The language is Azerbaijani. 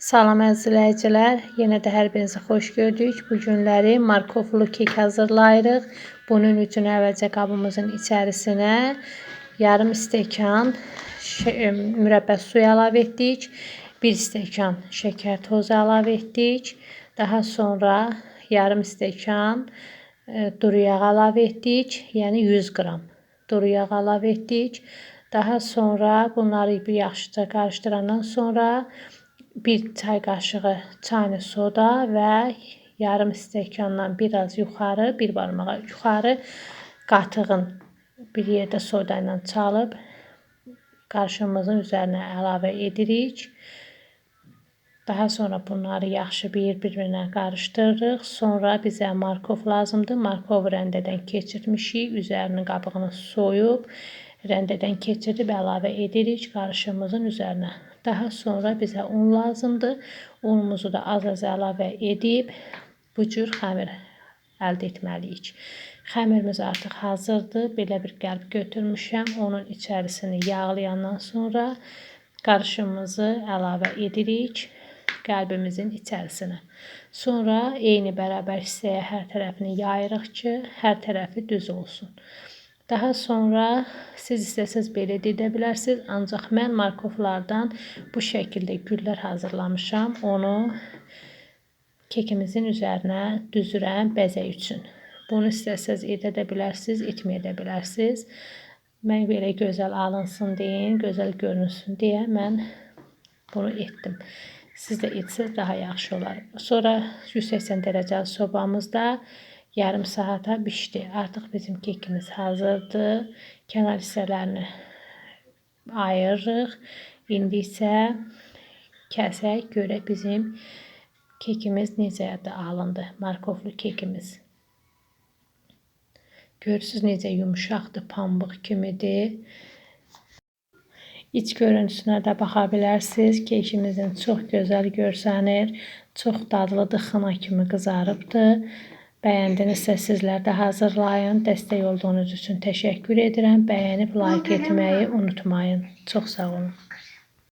Salam əziz izləyicilər, yenə də hər birinizi xoş gördük. Bu günləri markoflu kek hazırlayırıq. Bunun üçün əvvəlcə qabımızın içərisinə yarım stəkan mürəbbə suyu əlavə etdik. 1 stəkan şəkər tozu əlavə etdik. Daha sonra yarım stəkan e, duru yağ əlavə etdik. Yəni 100 qram duru yağ əlavə etdik. Daha sonra bunları bir yaxşıca qarışdırandan sonra bir çay qaşığı çayını soda və yarım stəkandan biraz yuxarı, bir barmağa yuxarı qatığın bir yerdə soda ilə çalıb qarışımımızın üzərinə əlavə edirik. Daha sonra bunları yaxşı bir-birinə qarışdırırıq. Sonra bizə markov lazımdır. Markovu rəndədən keçirmişik. Üzərinin qabığını soyub rəndədən keçirib əlavə edirik qarışımımızın üzərinə. Daha sonra bizə un lazımdır. Unumuzu da az-az əlavə edib bu cür xəmir əldə etməliyik. Xəmirimiz artıq hazırdır. Belə bir qəlb götürmüşəm. Onun içərisini yağlayandan sonra qarışımımızı əlavə edirik qəlbimizin içərisinə. Sonra eyni bərabər hissəyə hər tərəfini yayırıq ki, hər tərəfi düz olsun. Daha sonra siz istəsəz belə də edə bilərsiniz, ancaq mən markovlardan bu şəkildə güllər hazırlamışam. Onu kekimizin üzərinə düzürəm bəzək üçün. Bunu istəsəz edə də bilərsiniz, etməyə də bilərsiniz. Mən belə gözəl alınsın deyin, gözəl görünsün deyə mən bunu etdim. Siz də etsəz daha yaxşı olar. Sonra 180 dərəcəli sobamızda yarım saata bişdi. Artıq bizim kekimiz hazırdır. Kənar hissələrini ayırırıq. İndi isə kəsək görə bizim kekimiz necə də alındı. Markovlu kekimiz. Görürsünüz necə yumuşaqdır, pambıq kimidir. İç görüntüsünə də baxa bilərsiniz. Kekimizin çox gözəl görsənir. Çox dadlıdır, xına kimi qızarıbdır. Bəyəndinizsə sizlər də hazırlayın. Dəstək olduğunuz üçün təşəkkür edirəm. Bəyənib like etməyi unutmayın. Çox sağ olun.